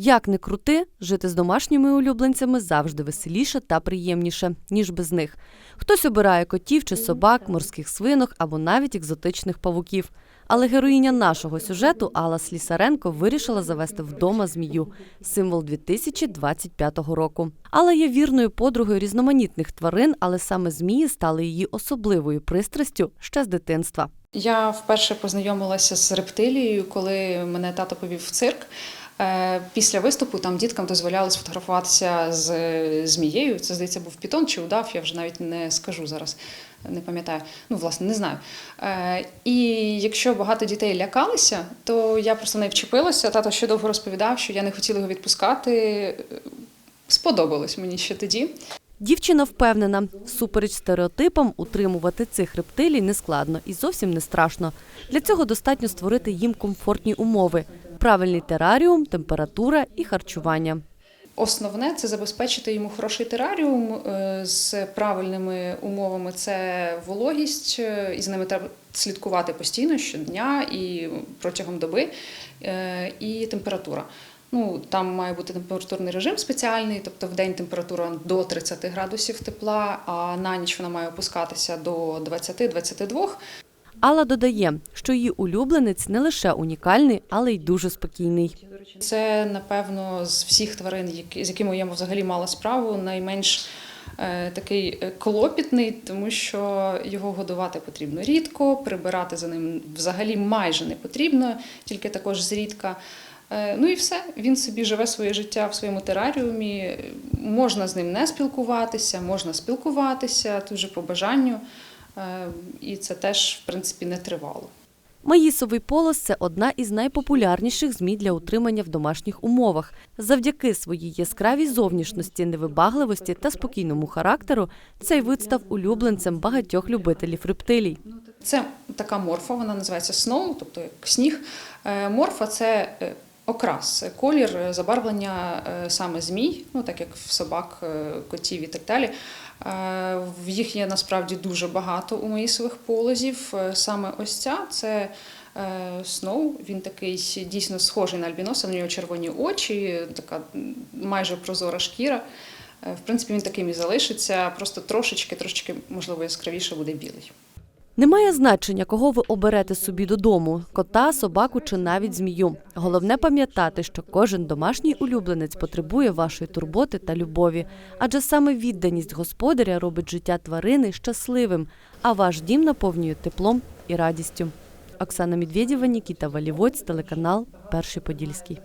Як не крути, жити з домашніми улюбленцями завжди веселіше та приємніше, ніж без них. Хтось обирає котів чи собак, морських свинок або навіть екзотичних павуків. Але героїня нашого сюжету Алла Слісаренко вирішила завести вдома змію символ 2025 року. Алла є вірною подругою різноманітних тварин, але саме змії стали її особливою пристрастю ще з дитинства. Я вперше познайомилася з рептилією, коли мене тато повів в цирк. Е, Після виступу там діткам дозволяли сфотографуватися з змією. Це здається, був пітон чи удав, я вже навіть не скажу зараз, не пам'ятаю. Ну, власне, не знаю. Е, І якщо багато дітей лякалися, то я просто не вчепилася. Тато ще довго розповідав, що я не хотіла його відпускати. Сподобалось мені ще тоді. Дівчина впевнена, супереч стереотипам утримувати цих рептилій нескладно і зовсім не страшно. Для цього достатньо створити їм комфортні умови: правильний тераріум, температура і харчування. Основне це забезпечити йому хороший тераріум е, з правильними умовами. Це вологість, е, і з ними треба слідкувати постійно щодня і протягом доби, е, і температура. Ну, там має бути температурний режим спеціальний, тобто в день температура до 30 градусів тепла, а на ніч вона має опускатися до 20-22. Алла додає, що її улюбленець не лише унікальний, але й дуже спокійний. Це, напевно, з всіх тварин, з якими я взагалі мала справу, найменш е, такий е, клопітний, тому що його годувати потрібно рідко, прибирати за ним взагалі майже не потрібно, тільки також зрідка. Е, Ну і все, він собі живе своє життя в своєму тераріумі. Можна з ним не спілкуватися, можна спілкуватися дуже по бажанню. Е, І це теж, в принципі, не тривало. Маїсовий полос це одна із найпопулярніших змій для утримання в домашніх умовах. Завдяки своїй яскравій зовнішності, невибагливості та спокійному характеру цей вид став улюбленцем багатьох любителів рептилій. Це така морфа, вона називається snow, тобто як сніг. Е, Морфа це е, окрас, колір е, забарвлення е, саме змій, ну так як в собак, е, котів і так далі. В їх є насправді дуже багато у маїсових полозів. Саме ось ця це Сноу. Він такий дійсно схожий на альбіноса, в нього червоні очі, така майже прозора шкіра. В принципі, він таким і залишиться, просто трошечки, трошечки, можливо, яскравіше буде білий. Немає значення, кого ви оберете собі додому кота, собаку чи навіть змію. Головне пам'ятати, що кожен домашній улюбленець потребує вашої турботи та любові, адже саме відданість господаря робить життя тварини щасливим, а ваш дім наповнює теплом і радістю. Оксана Медведєва, Нікіта Валівоць, телеканал Перший Подільський.